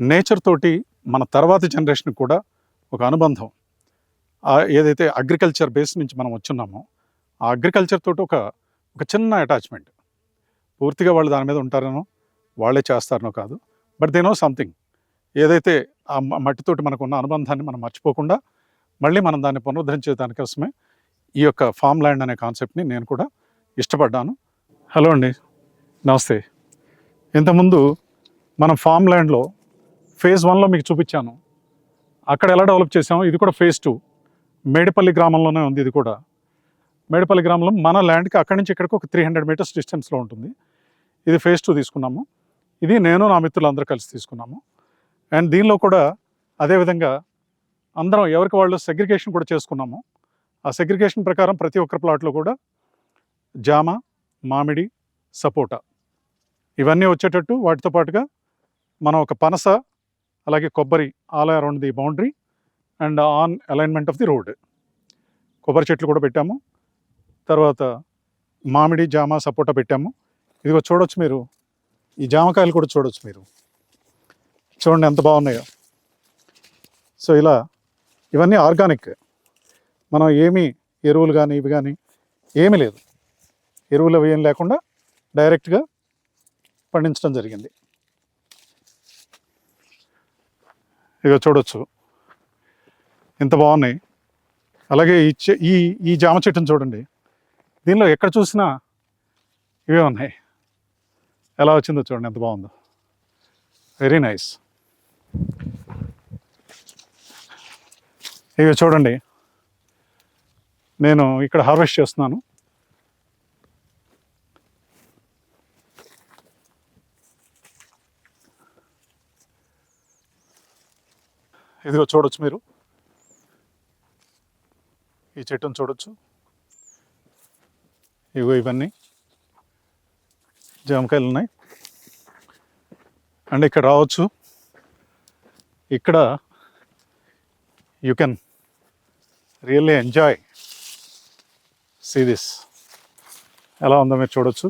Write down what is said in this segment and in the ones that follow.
Nature తోటి మన తర్వాతి జనరేషన్ కూడా ఒక అనుబంధం. ఏదైతే అగ్రికల్చర్ బేస్ నుంచి మనం వచ్చున్నామో ఆ అగ్రికల్చర్ తోటి ఒక ఒక చిన్న అటాచ్మెంట్. పూర్తిగా వాళ్ళు దాని మీద ఉంటారనో వాళ్ళే చేస్తారనో కాదు. But they know something. ఏదైతే ఆ మట్టితోటి మనకున్న అనుబంధాన్ని మనం మర్చిపోకుండా మళ్ళీ మనం దాన్ని పునరుద్ధరించే దానికోసమే ఈ యొక్క ఫామ్ ల్యాండ్ అనే కాన్సెప్ట్ని నేను కూడా ఇష్టపడ్డాను. హలో అండి. నమస్తే. ఇంతకుముందు మనం ఫామ్ ల్యాండ్లో ఫేజ్ వన్లో మీకు చూపించాను. అక్కడ ఎలా డెవలప్ చేసామో ఇది కూడా ఫేజ్ టూ. మేడిపల్లి గ్రామంలోనే ఉంది ఇది కూడా. మేడిపల్లి గ్రామంలో మన ల్యాండ్కి అక్కడి నుంచి ఇక్కడికి ఒక త్రీ హండ్రెడ్ మీటర్స్ డిస్టెన్స్లో ఉంటుంది. ఇది ఫేజ్ టూ తీసుకున్నాము. ఇది నేను నా మిత్రులు అందరూ కలిసి తీసుకున్నాము. అండ్ దీనిలో కూడా అదేవిధంగా అందరం ఎవరికి వాళ్ళు సెగ్రిగేషన్ కూడా చేసుకున్నాము. ఆ సెగ్రిగేషన్ ప్రకారం ప్రతి ఒక్కరి ప్లాట్లో కూడా జామ మామిడి సపోటా ఇవన్నీ వచ్చేటట్టు వాటితో పాటుగా మనం ఒక పనస అలాగే కొబ్బరి all around the boundary and on alignment of the road కొబ్బరి చెట్లు కూడా పెట్టాము. తర్వాత మామిడి జామ సపోటా పెట్టాము. ఇదిగో చూడొచ్చు మీరు. ఈ జామకాయలు కూడా చూడొచ్చు మీరు. చూడండి ఎంత బాగున్నాయో. సో ఇలా ఇవన్నీ ఆర్గానిక్. మనం ఏమీ ఎరువులు కానీ ఇవి కానీ ఏమీ లేదు. ఎరువులు అవి ఏం లేకుండా డైరెక్ట్గా పండించడం జరిగింది. ఇక చూడొచ్చు. ఇంత బాగున్నాయి. అలాగే ఈ చె- ఈ ఈ జామ చెట్టును చూడండి. దీనిలో ఎక్కడ చూసినా ఇవే ఉన్నాయి. ఎలా వచ్చిందో చూడండి ఎంత బాగుందో. వెరీ నైస్ ఇవి చూడండి. నేను ఇక్కడ హార్వెస్ట్ చేస్తున్నాను. ఇదిగో చూడొచ్చు మీరు. ఈ చెట్టును చూడొచ్చు. ఇగో ఇవన్నీ జామకాయలు ఉన్నాయి. అండ్ ఇక్కడ రావచ్చు. ఇక్కడ you can really enjoy see this. ఎలా ఉందో మీరు చూడొచ్చు.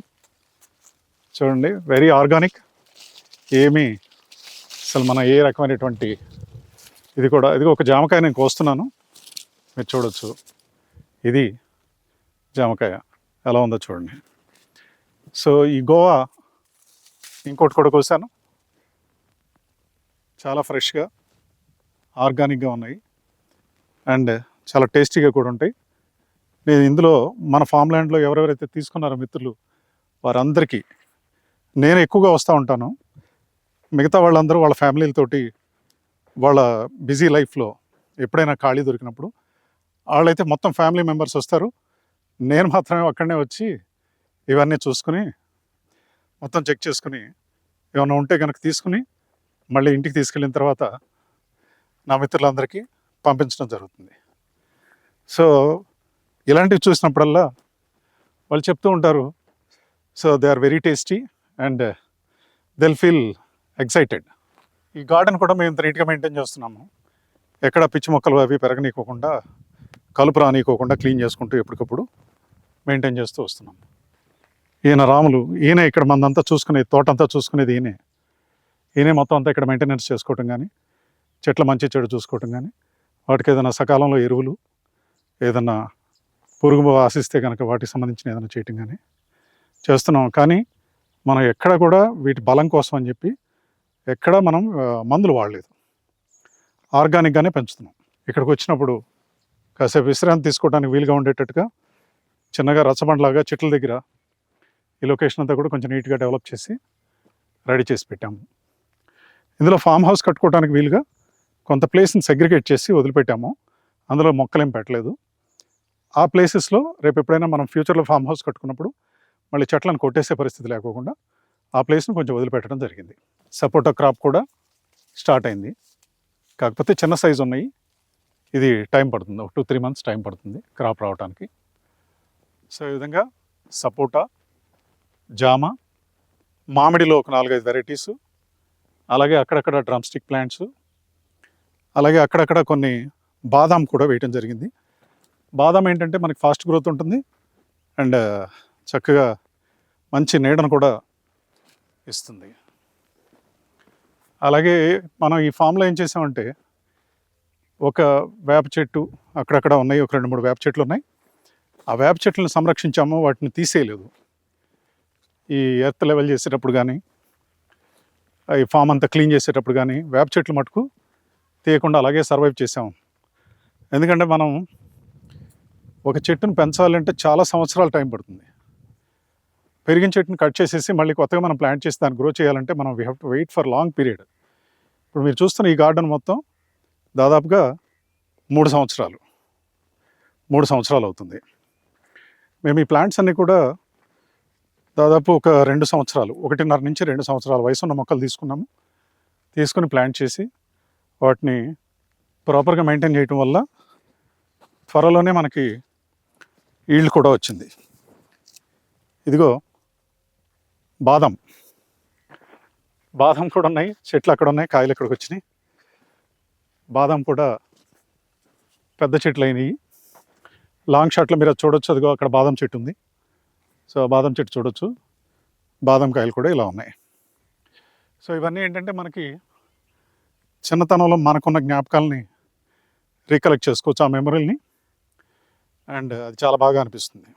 చూడండి వెరీ ఆర్గానిక్. ఏమీ అసలు మన ఏ రకమైనటువంటి ఇది కూడా ఇది ఒక జామకాయ నేను కోస్తున్నాను. మీరు చూడొచ్చు. ఇది జామకాయ. ఎలా ఉందో చూడండి. సో ఈ గోవా ఇంకోటి కూడా కోసాను. చాలా ఫ్రెష్గా ఆర్గానిక్గా ఉన్నాయి. అండ్ చాలా టేస్టీగా కూడా ఉంటాయి. నేను ఇందులో మన ఫామ్ ల్యాండ్లో ఎవరెవరైతే తీసుకున్నారో మిత్రులు వారందరికీ నేను ఎక్కువగా వస్తూ ఉంటాను. మిగతా వాళ్ళందరూ వాళ్ళ ఫ్యామిలీలతోటి వాళ్ళ బిజీ లైఫ్లో ఎప్పుడైనా ఖాళీ దొరికినప్పుడు వాళ్ళైతే మొత్తం ఫ్యామిలీ మెంబర్స్ వస్తారు. నేను మాత్రమే అక్కడనే వచ్చి ఇవన్నీ చూసుకుని మొత్తం చెక్ చేసుకుని ఏమైనా ఉంటే కనుక తీసుకుని మళ్ళీ ఇంటికి తీసుకెళ్ళిన తర్వాత నా మిత్రులందరికీ పంపించడం జరుగుతుంది. సో ఇలాంటివి చూసినప్పుడల్లా వాళ్ళు చెప్తూ ఉంటారు. So they are very tasty and they'll feel excited. ఈ గార్డెన్ కూడా మేము ఇంత నీట్గా మెయింటైన్ చేస్తున్నాము. ఎక్కడ పిచ్చి మొక్కలు అవి పెరగనీకోకుండా కలుపు రానీకోకుండా క్లీన్ చేసుకుంటూ ఎప్పటికప్పుడు మెయింటైన్ చేస్తూ వస్తున్నాం ఈయన రాములు ఈయన ఇక్కడ మందంతా చూసుకునేది తోటంతా చూసుకునేది ఈయనే. ఈయనే మొత్తం అంతా ఇక్కడ మెయింటెనెన్స్ చేసుకోవటం కానీ చెట్ల మంచి చెడు చూసుకోవటం కానీ వాటికి ఏదైనా సకాలంలో ఎరువులు ఏదైనా పురుగు ఆశిస్తే కనుక వాటికి సంబంధించిన ఏదైనా చేయటం కానీ చేస్తున్నాం. కానీ మనం ఎక్కడ కూడా వీటి బలం కోసం అని చెప్పి ఎక్కడ మనం మందులు వాడలేదు. ఆర్గానిక్గానే పెంచుతున్నాం. ఇక్కడికి వచ్చినప్పుడు కాసేపు విశ్రాంతి తీసుకోవడానికి వీలుగా ఉండేటట్టుగా చిన్నగా రచ్చబండలాగా చెట్ల దగ్గర ఈ లొకేషన్ అంతా కూడా కొంచెం నీట్గా డెవలప్ చేసి రెడీ చేసి పెట్టాము. ఇందులో ఫామ్ హౌస్ కట్టుకోవడానికి వీలుగా కొంత ప్లేస్ని సెగ్రిగేట్ చేసి వదిలిపెట్టాము. అందులో మొక్కలేం పెట్టలేదు. ఆ ప్లేసెస్లో రేపు ఎప్పుడైనా మనం ఫ్యూచర్లో ఫామ్ హౌస్ కట్టుకున్నప్పుడు మళ్ళీ చెట్లను కొట్టేసే పరిస్థితి లేకోకుండా ఆ ప్లేస్ను కొంచెం వదిలిపెట్టడం జరిగింది. సపోటా క్రాప్ కూడా స్టార్ట్ అయింది. కాకపోతే చిన్న సైజు ఉన్నాయి. ఇది టైం పడుతుంది. ఒక టూ త్రీ మంత్స్ టైం పడుతుంది క్రాప్ రావడానికి సో ఈ విధంగా సపోటా జామ మామిడిలో ఒక నాలుగైదు వెరైటీసు అలాగే అక్కడక్కడ డ్రమ్ స్టిక్ ప్లాంట్స్ అలాగే అక్కడక్కడ కొన్ని బాదాం కూడా వేయటం జరిగింది. బాదాం ఏంటంటే మనకి ఫాస్ట్ గ్రోత్ ఉంటుంది. అండ్ చక్కగా మంచి నీడను కూడా ఇస్తుంది. అలాగే మనం ఈ ఫామ్లో ఏం చేసామంటే ఒక వేప చెట్టు అక్కడక్కడ ఉన్నాయి ఒక రెండు మూడు వేప చెట్లు ఉన్నాయి. ఆ వేప చెట్లను సంరక్షించాము వాటిని తీసేయలేదు. ఈ ఎర్త్ లెవెల్ చేసేటప్పుడు కానీ ఈ ఫామ్ అంతా క్లీన్ చేసేటప్పుడు కానీ వేప చెట్లు మటుకు తీయకుండా అలాగే సర్వైవ్ చేసాము ఎందుకంటే మనం ఒక చెట్టును పెంచాలంటే చాలా సంవత్సరాల టైం పడుతుంది. పెరిగిన చెట్టుని కట్ చేసేసి మళ్ళీ కొత్తగా మనం ప్లాంట్ చేసి దాన్ని గ్రో చేయాలంటే మనం we have to wait for long period ఇప్పుడు మీరు చూస్తున్న ఈ గార్డెన్ మొత్తం దాదాపుగా మూడు సంవత్సరాలు. మూడు సంవత్సరాలు అవుతుంది. మేము ఈ ప్లాంట్స్ అన్నీ కూడా దాదాపు ఒక రెండు సంవత్సరాలు ఒకటిన్నర నుంచి రెండు సంవత్సరాల వయసు ఉన్న మొక్కలు తీసుకున్నాము. తీసుకుని ప్లాంట్ చేసి వాటిని ప్రాపర్గా మెయింటైన్ చేయటం వల్ల త్వరలోనే మనకి ఈల్డ్ కూడా వచ్చింది. ఇదిగో బాదం. బాదం కూడా ఉన్నాయి చెట్లు అక్కడ ఉన్నాయి కాయలు ఇక్కడికి వచ్చినాయి. బాదం కూడా పెద్ద చెట్లు అయినాయి. లాంగ్ షాట్లో మీరు అది చూడొచ్చు అదిగో అక్కడ బాదం చెట్టు ఉంది. సో ఆ బాదం చెట్టు చూడొచ్చు. బాదం కాయలు కూడా ఇలా ఉన్నాయి. సో ఇవన్నీ ఏంటంటే మనకి చిన్నతనంలో మనకున్న జ్ఞాపకాలని రీకలెక్ట్ చేసుకోవచ్చు ఆ మెమరీని అండ్ అది చాలా బాగా అనిపిస్తుంది.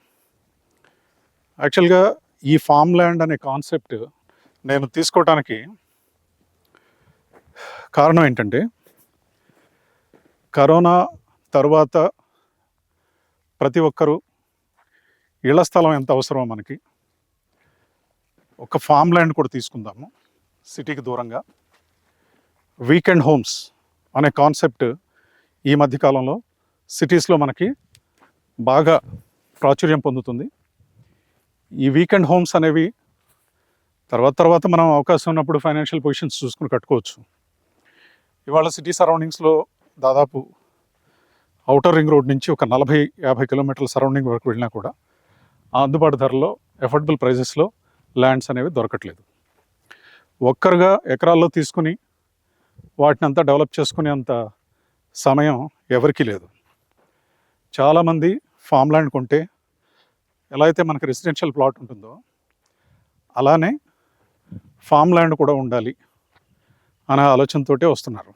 యాక్చువల్గా ఈ ఫామ్ ల్యాండ్ అనే కాన్సెప్ట్ నేను తీసుకోవటానికి కారణం ఏంటంటే కరోనా తర్వాత ప్రతి ఒక్కరూ ఇళ్ళ స్థలం ఎంత అవసరమో మనకి ఒక ఫామ్ ల్యాండ్ కూడా తీసుకుందాము సిటీకి దూరంగా. వీకెండ్ హోమ్స్ అనే కాన్సెప్ట్ ఈ మధ్యకాలంలో సిటీస్లో మనకి బాగా ప్రాచుర్యం పొందుతుంది. ఈ వీకెండ్ హోమ్స్ అనేవి తర్వాత తర్వాత మనం అవకాశం ఉన్నప్పుడు ఫైనాన్షియల్ పొజిషన్స్ చూసుకుని కట్టుకోవచ్చు. ఇవాళ సిటీ సరౌండింగ్స్లో దాదాపు అవుటర్ రింగ్ రోడ్ నుంచి ఒక నలభై యాభై కిలోమీటర్ల సరౌండింగ్ వరకు వెళ్ళినా కూడా అందుబాటు ధరలో ఎఫోర్డబుల్ ప్రైజెస్లో ల్యాండ్స్ అనేవి దొరకట్లేదు. ఒక్కరుగా ఎకరాల్లో తీసుకుని వాటిని అంతా డెవలప్ చేసుకునే అంత సమయం ఎవరికీ లేదు. చాలామంది ఫామ్ ల్యాండ్ కొంటే ఎలా అయితే మనకి రెసిడెన్షియల్ ప్లాట్ ఉంటుందో అలానే ఫామ్ ల్యాండ్ కూడా ఉండాలి అనే ఆలోచనతోటే వస్తున్నారు.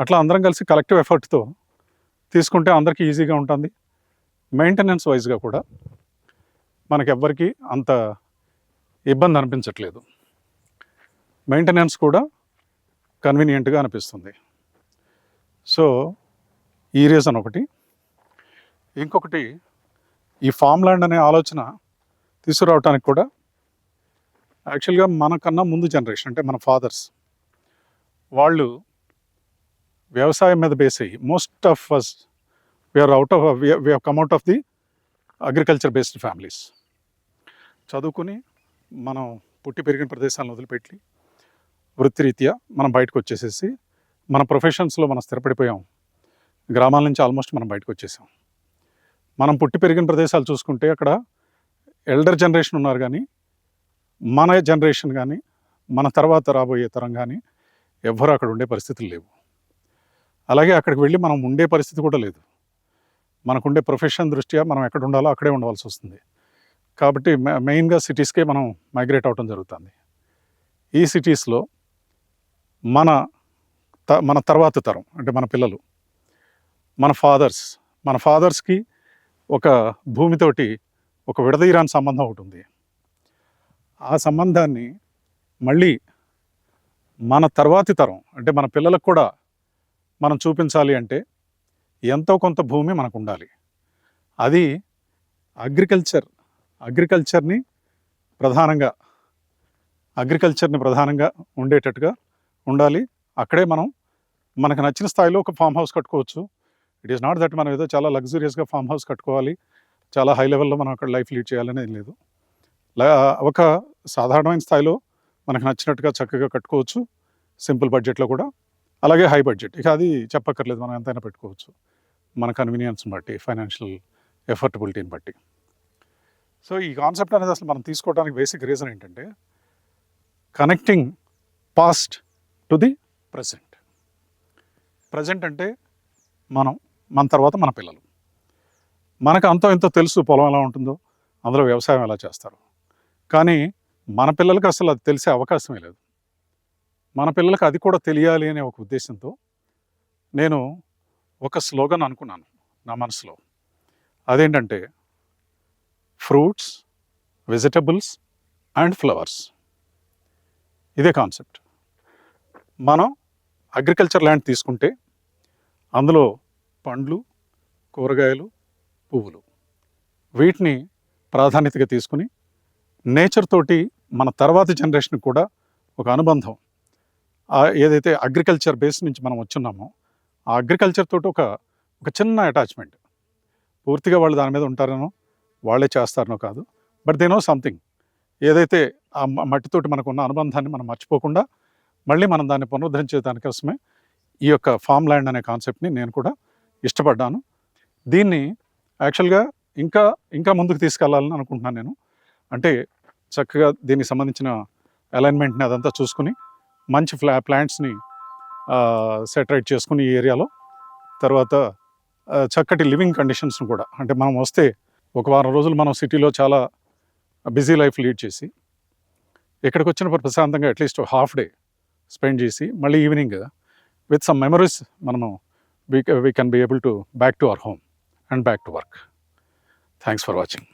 అట్లా అందరం కలిసి కలెక్టివ్ ఎఫర్ట్తో తీసుకుంటే అందరికీ ఈజీగా ఉంటుంది. మెయింటెనెన్స్ వైజ్గా కూడా మనకెవ్వరికీ అంత ఇబ్బంది అనిపించట్లేదు. మెయింటెనెన్స్ కూడా కన్వీనియంట్గా అనిపిస్తుంది. సో ఈ రీజన్ ఒకటి. ఇంకొకటి ఈ ఫామ్ ల్యాండ్ అనే ఆలోచన తీసుకురావడానికి కూడా యాక్చువల్గా మనకన్నా ముందు జనరేషన్ అంటే మన ఫాదర్స్ వాళ్ళు వ్యవసాయం మీద బేస్ అయ్యి most of us we are out of we come out of the agriculture based families చదువుకుని మనం పుట్టి పెరిగిన ప్రదేశాలను వదిలిపెట్టి వృత్తిరీత్యా మనం బయటకు వచ్చేసేసి మన ప్రొఫెషన్స్లో మనం స్థిరపడిపోయాం. గ్రామాల నుంచి ఆల్మోస్ట్ మనం బయటకు వచ్చేసాం. మనం పుట్టి పెరిగిన ప్రదేశాలు చూసుకుంటే అక్కడ ఎల్డర్ జనరేషన్ ఉన్నారు కానీ మన జనరేషన్ కానీ మన తర్వాత రాబోయే తరం కానీ ఎవ్వరూ అక్కడ ఉండే పరిస్థితులు లేవు. అలాగే అక్కడికి వెళ్ళి మనం ఉండే పరిస్థితి కూడా లేదు. మనకుండే ప్రొఫెషన్ దృష్ట్యా మనం ఎక్కడ ఉండాలో అక్కడే ఉండవలసి వస్తుంది. కాబట్టి మె- మెయిన్గా సిటీస్కే మనం మైగ్రేట్ అవటం జరుగుతుంది. ఈ సిటీస్లో మన త మన తర్వాత తరం అంటే మన పిల్లలు మన ఫాదర్స్ మన ఫాదర్స్కి ఒక భూమితోటి ఒక విడదీరాని సంబంధం ఒకటి ఉంది. ఆ సంబంధాన్ని మళ్ళీ మన తర్వాతి తరం అంటే మన పిల్లలకు కూడా మనం చూపించాలి అంటే ఎంతో కొంత భూమి మనకు ఉండాలి అది అగ్రికల్చర్ అగ్రికల్చర్ని ప్రధానంగా అగ్రికల్చర్ని ప్రధానంగా ఉండేటట్టుగా ఉండాలి. అక్కడే మనం మనకు నచ్చిన స్థాయిలో ఒక ఫామ్ హౌస్ కట్టుకోవచ్చు. ఇట్ ఈస్ నాట్ దట్ మనం ఏదో చాలా లగ్జూరియస్గా ఫామ్ హౌస్ కట్టుకోవాలి చాలా హై లెవెల్లో మనం అక్కడ లైఫ్ లీడ్ చేయాలనేది లేదు. ఒక సాధారణమైన స్థాయిలో మనకు నచ్చినట్టుగా చక్కగా కట్టుకోవచ్చు సింపుల్ బడ్జెట్లో కూడా. అలాగే హై బడ్జెట్ ఇక అది చెప్పక్కర్లేదు మనం ఎంతైనా పెట్టుకోవచ్చు. మన కన్వీనియన్స్ని బట్టి ఫైనాన్షియల్ ఎఫర్టబిలిటీని బట్టి. సో ఈ కాన్సెప్ట్ అనేది అసలు మనం తీసుకోవడానికి బేసిక్ రీజన్ ఏంటంటే connecting past to the present present అంటే మనం మన తర్వాత మన పిల్లలు. మనకు అంతో ఎంతో తెలుసు పొలం ఎలా ఉంటుందో అందులో వ్యవసాయం ఎలా చేస్తారు. కానీ మన పిల్లలకి అసలు అది తెలిసే అవకాశమే లేదు. మన పిల్లలకు అది కూడా తెలియాలి అనే ఒక ఉద్దేశంతో నేను ఒక స్లోగన్ అనుకున్నాను నా మనసులో. అదేంటంటే ఫ్రూట్స్ వెజిటబుల్స్ అండ్ ఫ్లవర్స్. ఇదే కాన్సెప్ట్. మనం అగ్రికల్చర్ ల్యాండ్ తీసుకుంటే అందులో పండ్లు కూరగాయలు పువ్వులు. వీటిని ప్రాధాన్యతగా తీసుకుని నేచర్ తోటి మన తర్వాతి జనరేషన్ కూడా ఒక అనుబంధం. ఏదైతే అగ్రికల్చర్ బేస్ నుంచి మనం వచ్చున్నామో ఆ అగ్రికల్చర్ తోటి ఒక ఒక చిన్న అటాచ్మెంట్. పూర్తిగా వాళ్ళు దాని మీద ఉంటారనో వాళ్ళే చేస్తారనో కాదు. But they know something. ఏదైతే ఆ మట్టితోటి మనకున్న అనుబంధాన్ని మనం మర్చిపోకుండా మళ్ళీ మనం దాన్ని పునరుద్ధరించే దానికోసమే ఈ యొక్క ఫామ్ ల్యాండ్ అనే కాన్సెప్ట్ని నేను కూడా ఇష్టపడ్డాను. దీన్ని యాక్చువల్గా ఇంకా ఇంకా ముందుకు తీసుకెళ్ళాలని అనుకుంటున్నాను నేను. అంటే చక్కగా దీనికి సంబంధించిన అలైన్మెంట్ని అదంతా చూసుకుని మంచి ఫ్లా ప్లాంట్స్ని సెటరేట్ చేసుకుని ఈ ఏరియాలో. తర్వాత చక్కటి లివింగ్ కండిషన్స్ని కూడా. అంటే మనం వస్తే ఒక వారం రోజులు మనం సిటీలో చాలా బిజీ లైఫ్ లీడ్ చేసి ఇక్కడికి వచ్చినప్పుడు ప్రశాంతంగా అట్లీస్ట్ హాఫ్ డే స్పెండ్ చేసి మళ్ళీ ఈవినింగ్ విత్ సమ్ మెమరీస్ మనము we, uh, we can be able to back to our home and back to work. Thanks for watching.